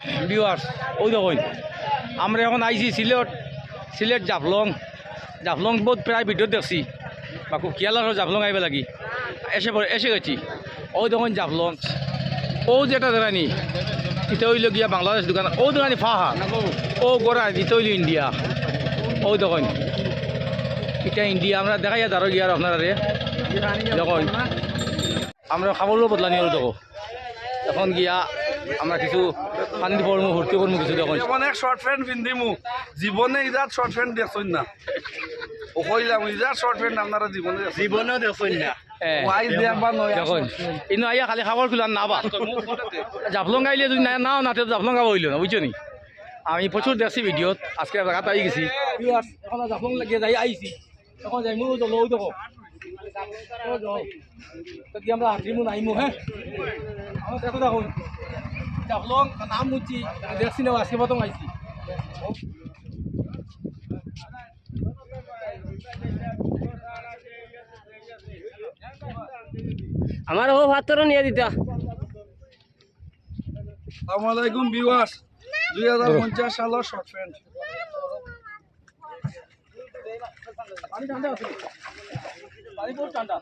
Viewers ওই দেখুন, আমরা এখন আইছি সিলেট সিলেট জাফলং। জাফলং বহুত প্রায় ভিডিও দেখছি। বা রাখো জাফলং আইবে লাগি। এসে এসে গেছি। ওই দেখুন জাফলং। ও যেটা দেখানি এটা হইল গিয়া বাংলাদেশ দোকান। ও দোকানি ফাহা ও গোড়া এটা হইল ইন্ডিয়া। ওই দেখুন। এটা ইন্ডিয়া, আমরা দেখাই দাঁড়ো গিয়া আর আপনারা রে দেখুন। আমরা খাবারও বদলানি আর দেখো। এখন গিয়া আমরা কিছু পানির পড়মু ভর্তি করব কিছু দেখুন অনেক শর্ট প্যান্ট পিন্ধিমু। জীবনে ইজাত শর্ট প্যান্ট দেখছেন না। ও কইলাম ইজাত শর্ট প্যান্ট আপনারা জীবনে জীবনেও দেখছেন না। ওয়াই দেখবা নয় দেখুন। ইনো আইয়া খালি খাবার খুলার না বা জাফলং গাইলে যদি না নাও না জাফলং গাবো হইল না বুঝছ নি? আমি প্রচুর দেখছি ভিডিওত আজকে জায়গাতে আই গেছি। এখন জাফলং লাগিয়ে যাই আইছি এখন যাই মু লই দেখো আমরা হাঁটিমু নাইমু হ্যাঁ দেখো দেখুন জাফলং নাম মুচি দেখছি না প্রথম আইছি। আমার ও ভাতরও নিয়ে দিতা। আসসালামু আলাইকুম ভিউয়ার্স। দুই হাজার পঞ্চাশ সালের শর্ট প্যান্ট পানি ঠান্ডা আছে পানি বহুত ঠান্ডা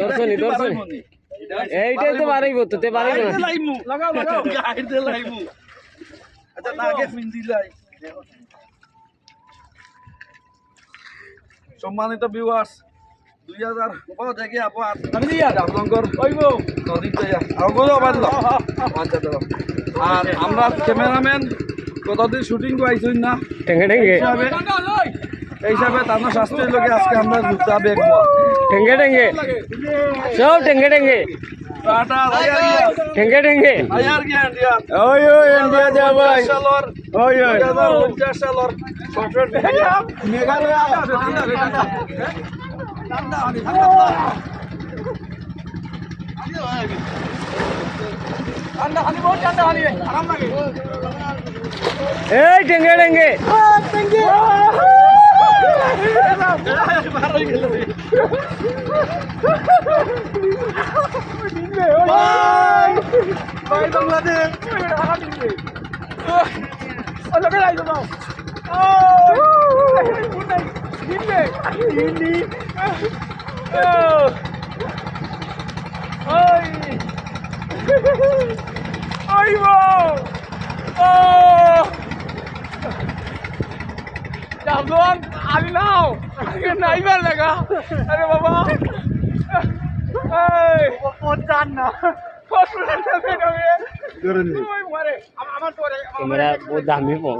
দর্শনী দর্শনী। এইটাই তো বাড়াইব তো তে বাড়াইব না লাইমু। লাগাও লাগাও। গাইড দে লাইমু। আচ্ছা লাই সম্মানিত ভিউয়ার্স দুই হাজার ও দেখে আপো নদীতে আচ্ছা দাদা আর আমরা ক্যামেরাম্যান কতদিন শুটিং আইছই না। ঠেঙ্গে ঠেঙ্গে। এই হিসাবে তার শাস্ত্রীর লোকে আজকে আমরা জুতা বেগ ঠেঙ্গে ঠেঙ্গে। সব ঠেঙ্গে ঠেঙ্গে। ঠেঙ্গে ঠেঙ্গে। আয়ার গিয়া ইন্ডিয়া ওই ওই ইন্ডিয়া যা ভাই। ওই ওই। এই ঠেঙ্গে ঠেঙ্গে। ভাই বাংলাদেশ লগে লাইছো দাও ও দিলে দিলি ও ওই ওই বো ও জাবলন আমি নাও নাইবার লাগা। আরে বাবা। এই। পচান না পচান না বেরোবে ওই আমার দামি ফোন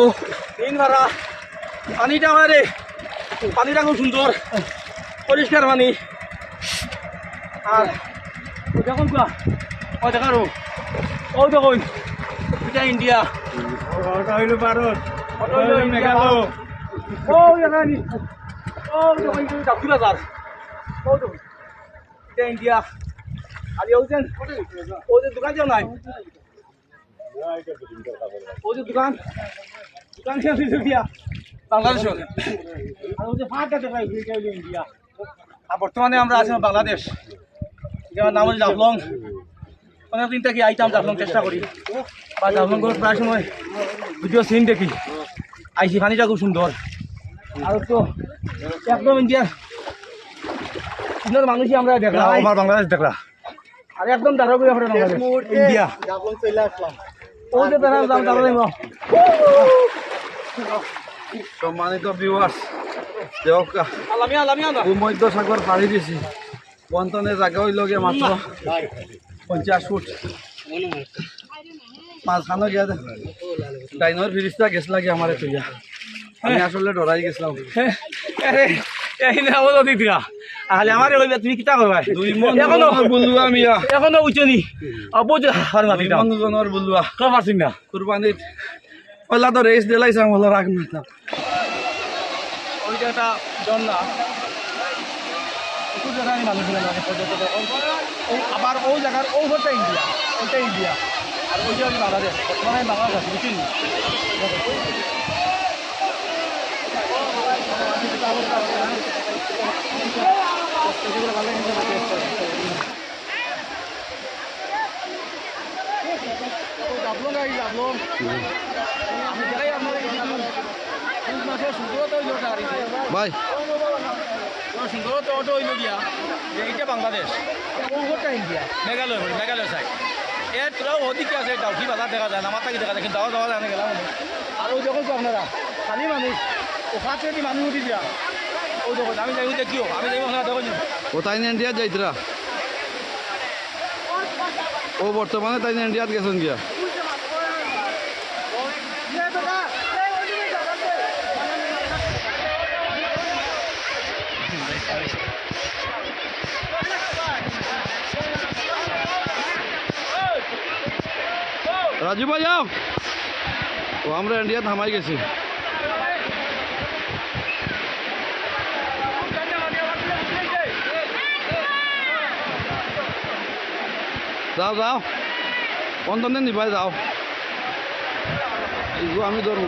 ও তিন মারা পানিটা মারে পানিটা খুব সুন্দর। পরিষ্কার পানি। আর দেখুন কুয়া ও দেখারো ও দেখুন। এটা ইন্ডিয়া ওটা ইন্ডিয়া আর দোকান যাও নাই দোকান দোকান ইন্ডিয়া আর ফাঁকা ইন্ডিয়া আর বর্তমানে আমরা আছি বাংলাদেশ নাম হচ্ছে জাফলং অনেকদিন থেকে আইতাম জাফলং চেষ্টা করি বা জাফলং করে প্রায় সময় ভিডিও সিন দেখি আইসি পানিটা খুব সুন্দর। আর তো একদম ইন্ডিয়ার সুন্দর মানুষই আমরা দেখলাম। আমার বাংলাদেশ দেখলাম আর একদম দাঁড়া করে আমরা বাংলাদেশ। ইন্ডিয়া ও যে দাঁড়া দাঁড়া দাঁড়া সম্মানিত ভিউয়ার্স ভূমধ্য সাগর পাড়ি দিছি। বন্তনে জায়গা হইল মাত্র পঞ্চাশ ফুট। মাঝখানে গিয়া ডাইনোর ফিরিস্তা গেছ লাগে আমার তুইয়া আমি আসলে ডরাই গেছিলাম। কো কুরবানিত পয়লা তো রেস দিলাইছাম হলো রাগ না? ওই একটা জন্না একটু জায়গায় মানুষ ও- আবার ওই জায়গার ও ইন্ডিয়া ওইটা ইন্ডিয়া বর্তমানে বাংলাদেশ আছে বুঝছেন যাবলো গাড়ি যাবলো আমি দেখাই আপনার মাসের সুন্দরতা ওই গাড়ি ভাই। সুন্দর তো অটো হইল গিয়া। এইটা বাংলাদেশ। মেঘালয় মেঘালয় সাইড এর তোরাও ওদিকে আছে ডাউকি বাজার দেখা যায় নামার কি দেখা যায়? কিন্তু দাওয়া দাওয়া জানে গেলাম। আর ওই দেখো আপনারা, খালি মানুষ, ওখান থেকে মানুষ উঠি দিয়া ওই দেখো আমি যাই দেখিও আমি যাই, ওখানে দেখো কোথায় ইন্ডিয়া যাইতরা? ও বর্তমানে তাই ইন্ডিয়াত গেছেন গিয়া? রাজু ভাই, যাও। ও, আমরা ইন্ডিয়া থামাই গেছি। যাও যাও। অন্তনে নিবাই যাও। আমি ধরবো।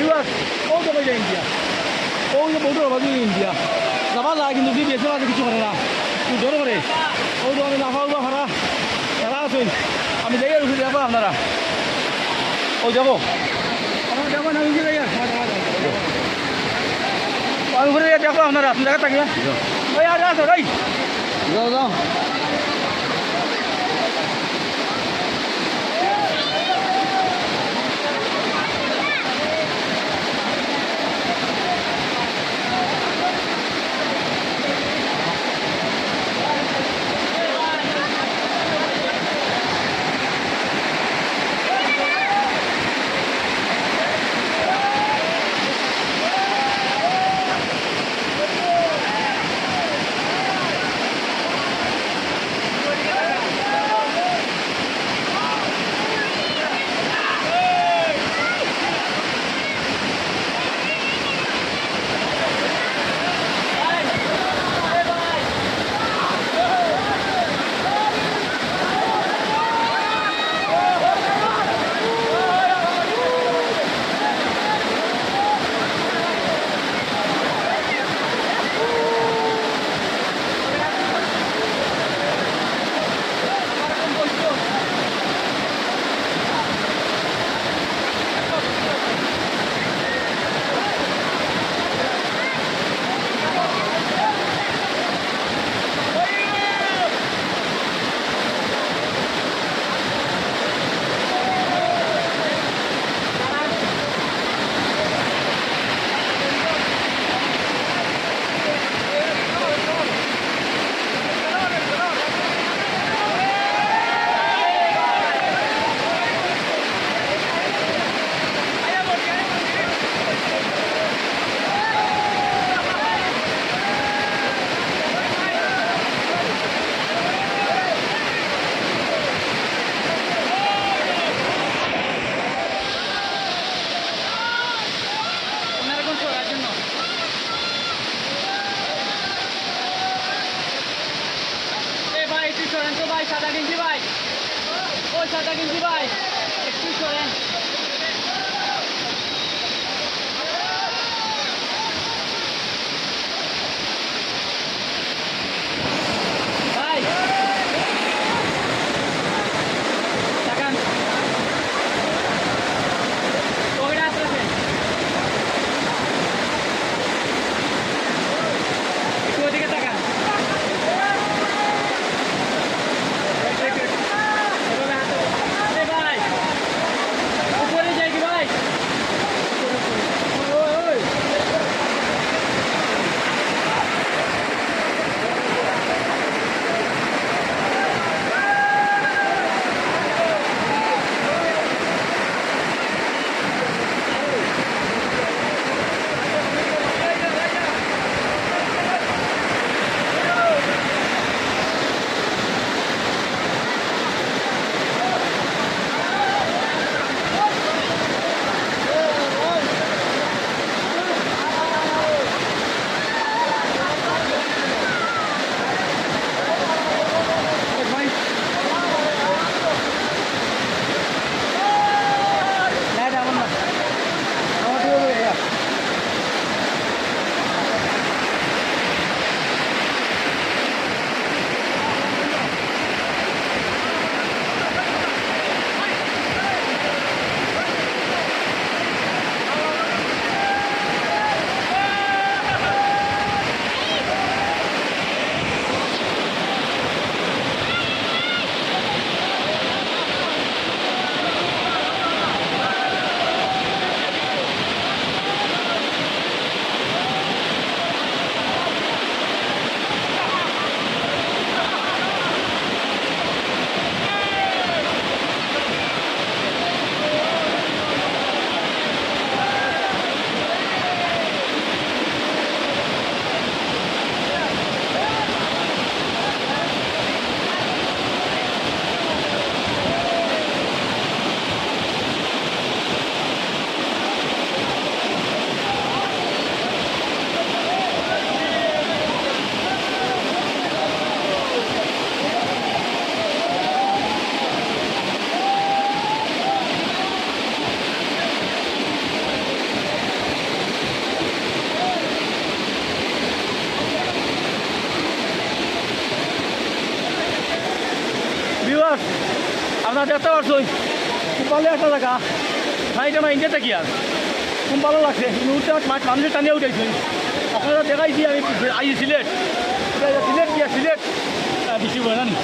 ইউএস ও তো কইছে ইন্ডিয়া ও যে বড় বাজু ইন্ডিয়া যাবা যায় কিন্তু বেশি বাজে কিছু করে না তুই ধরে করে ও তো আমি লাফা উবা ভাড়া খেলা আমি যাই রুখে যাব আপনারা। ও যাব। আমার যাব না আমি যাই আমি ঘুরে দেখো আপনারা আপনি দেখা থাকিবে ওই আর আসো ভাই যাও যাও। সরেন তো ভাই সাদা গেঞ্জি ভাই। ও সাদা গেঞ্জি ভাই। একটু সরেন। দেখতে পাচ্ছেন খুব ভালো একটা জায়গা। ভাইটা আমার ইন্ডিয়াতে কি আর? খুব ভালো লাগছে। মুহূর্তে মাছ মানুষের টানিয়ে উঠেছেন আপনারা দেখাইছি আমি আই সিলেট। সিলেট কি আর সিলেট? বেশি বয় জানি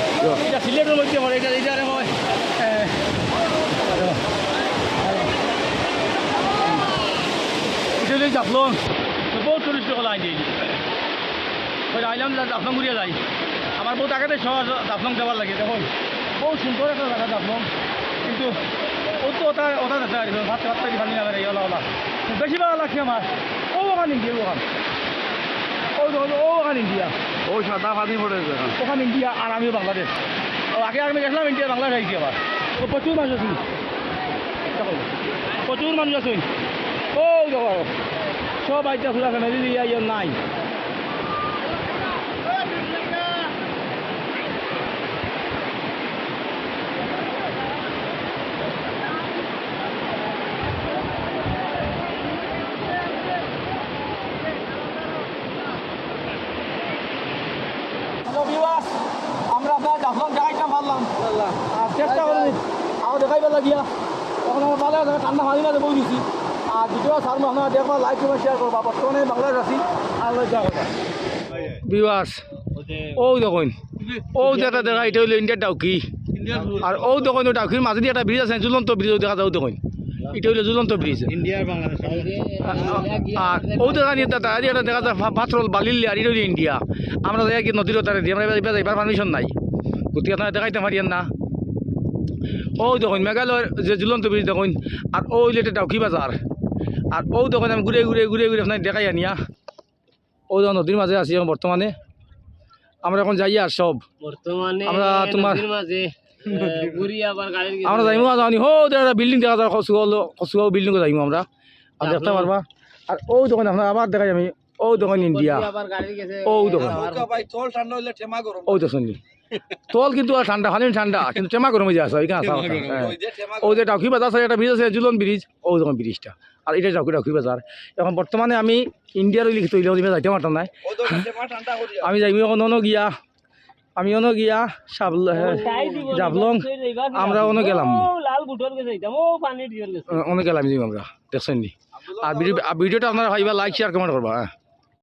এটা সিলেটের মধ্যে আমার এটা এটা আর মই এটা জাফলং। বহুত টুরিস্ট সকল আই দিয়ে ওই আইলাম জাফলং ঘুরিয়ে যাই। আমার বহুত আগেতে শহর জাফলং যাবার লাগে দেখুন। বহুত সুন্দর একটা জায়গা জাফলং কিন্তু ও তো ওটা ওটা যেতে পারিব ভাত ভাত পারি ভালি নামে ওলা ওলা বেশি ভালো লাগছে আমার ও ওখান ইন্ডিয়া ওখান ও ও ওখান ইন্ডিয়া ওই সাদা পানি পড়েছে ওখান ইন্ডিয়া আর আমিও বাংলাদেশ ও আগে আমি গেছিলাম ইন্ডিয়া বাংলাদেশ আইছি আবার ও প্রচুর মানুষ দেখুন, প্রচুর মানুষ আছেন ও সব আইটা ফুলা ফ্যামিলি ইয়া নাই ভিউয়ার্স আমরা আপনার জাফলং আর চেষ্টা করুন। আরও দেখাইবার লাগিয়া। তখন আমার ভালো ঠান্ডা দিছি। আর ভিডিও ছাড়বো আপনারা দেখবা লাইক করবেন শেয়ার করবা। আছি, আর লজ্জা কথা ভিউয়ার্স ও দেখুন দেখা, এটা হইল ইন্ডিয়ার ডাউকি আর ও দেখুন ডাউকির মাঝে একটা ব্রিজ আছে ঝুলন্ত ব্রিজ দেখা যাও দেখুন। এটা হইল ঝুলন্ত ব্রিজ। ইন্ডিয়ার বাংলাদেশ আর ও দেখা দাদা আর এটা দেখা যায় পাথরল বালিল আর এটা হইল ইন্ডিয়া। আমরা যাই কি নদীর তারে দিয়ে আমরা এবার এবার পারমিশন নাই। গতিকে আপনারা দেখাইতে পারিয়েন না। ও দেখুন মেঘালয়ের যে ঝুলন্ত ব্রিজ দেখুন আর ও হইল এটা ডাউকি বাজার? আর ও দেখুন আমি ঘুরে ঘুরে ঘুরে ঘুরে আপনার দেখাই আনিয়া। ও দেখুন নদীর মাঝে আছি এখন বর্তমানে। আমরা এখন যাই আর সব। বর্তমানে আমরা তোমার- মাঝে আমরা যাইমু যাওনি হো একটা বিল্ডিং দেখা যায় কচুগাঁও কচুগাঁও বিল্ডিংও যাইমু আমরা। আর দেখতে পারবা। আর ও দোকান আপনার আবার দেখাই আমি ও দোকান ইন্ডিয়া। ও গরম। ও তো শুনলি। তল কিন্তু আর ঠান্ডা পানি ঠান্ডা কিন্তু টেমা গরমে যায় আছে এখানে আসা হ্যাঁ। ও যে ডাউকি বাজার আছে একটা ব্রিজ আছে জুলন ব্রিজ ও যখন ব্রিজটা আর এটা ডাউকি ডাউকি বাজার এখন বর্তমানে আমি ইন্ডিয়ার লিখিত যাইতে পারতাম না। আমি যাইবি এখন গিয়া আমি অন্য গিয়া সাবল জাবলং আমরা অন্য গেলাম। অনেক গেলাম আমরা। দেখছেন নি? আর ভিডিও ভিডিওটা আপনারা ভাইবা লাইক শেয়ার কমেন্ট করবা হ্যাঁ।